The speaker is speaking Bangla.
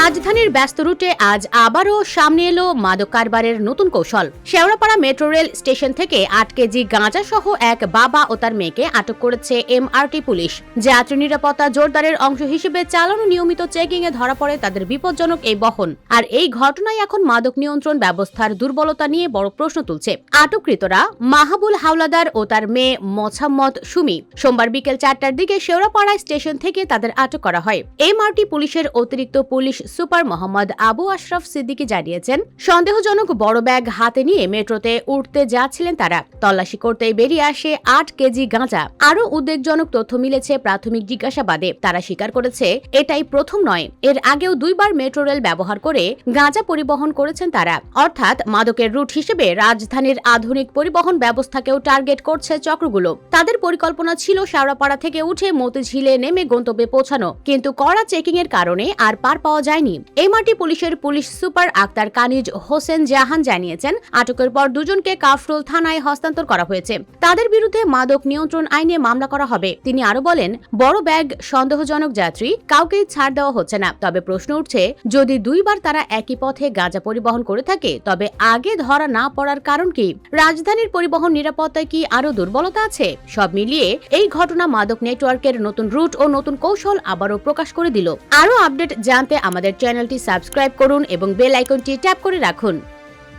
রাজধানীর ব্যস্ত রুটে আজ আবারও সামনে এলো মাদক কারবারের নতুন কৌশল। শেওড়াপাড়া মেট্রো রেল স্টেশন থেকে আট কেজি গাঁজা সহ এক বাবা ও তার মেয়েকে আটক করেছে এমআরটি পুলিশ। যাত্রী নিরাপত্তা জোরদারের অংশ হিসেবে চালানো নিয়মিত চেকিং এ ধরা পড়ে তাদের বিপজ্জনক এই বহন। আর এই ঘটনায় এখন মাদক নিয়ন্ত্রণ ব্যবস্থার দুর্বলতা নিয়ে বড় প্রশ্ন তুলছে আটককৃতরা মাহাবুল হাওলাদার ও তার মেয়ে মোছাম্মদ সুমি। সোমবার বিকেল চারটার দিকে শেওড়াপাড়া স্টেশন থেকে তাদের আটক করা হয়। এমআরটি পুলিশের অতিরিক্ত পুলিশ সুপার মোহাম্মদ আবু আশরাফ সিদ্দিকী জানিয়েছেন, সন্দেহজনক বড় ব্যাগ হাতে নিয়ে মেট্রোতে উঠতে যাচ্ছিলেন তারা। তল্লাশি করতেই বেরিয়ে আসে আট কেজি গাঁজা। আরও উদ্বেগজনক তথ্য মিলেছে প্রাথমিক জিজ্ঞাসাবাদে। তারা স্বীকার করেছে, এটাই প্রথম নয়। এর আগেও দুইবার মেট্রো রেল ব্যবহার করে গাঁজা পরিবহন করেছেন তারা। অর্থাৎ মাদকের রুট হিসেবে রাজধানীর আধুনিক পরিবহন ব্যবস্থাকেও টার্গেট করছে চক্রগুলো। তাদের পরিকল্পনা ছিল শাওড়াপাড়া থেকে উঠে মতিঝিলে নেমে গন্তব্যে পৌঁছানো। কিন্তু কড়া চেকিং এর কারণে আর পার পাওয়া যায়নি। এমআরটি পুলিশের পুলিশ সুপার আক্তার কানিজ হোসেন জাহান জানিয়েছেন, আটকের পর দুজনকে কাফরুল থানায় হস্তান্তর করা হয়েছে। তাদের বিরুদ্ধে মাদক নিয়ন্ত্রণ আইনে মামলা করা হবে। তিনি আরও বলেন, বড় ব্যাগ, সন্দেহজনক যাত্রী কাউকেই ছাড় দেওয়া হচ্ছে না। তবে প্রশ্ন উঠছে, যদি দুইবার তারা একই পথে গাঁজা পরিবহন করে থাকে, তবে আগে ধরা না পড়ার কারণ কি? রাজধানীর পরিবহন নিরাপত্তায় কি আরও দুর্বলতা আছে? সব মিলিয়ে এই ঘটনা মাদক নেটওয়ার্কের নতুন রুট ও নতুন কৌশল আবারও প্রকাশ করে দিল। আরও আপডেট জানতে আমাদের চ্যানেলটি সাবস্ক্রাইব করুন এবং বেল আইকনটি ট্যাপ করে রাখুন।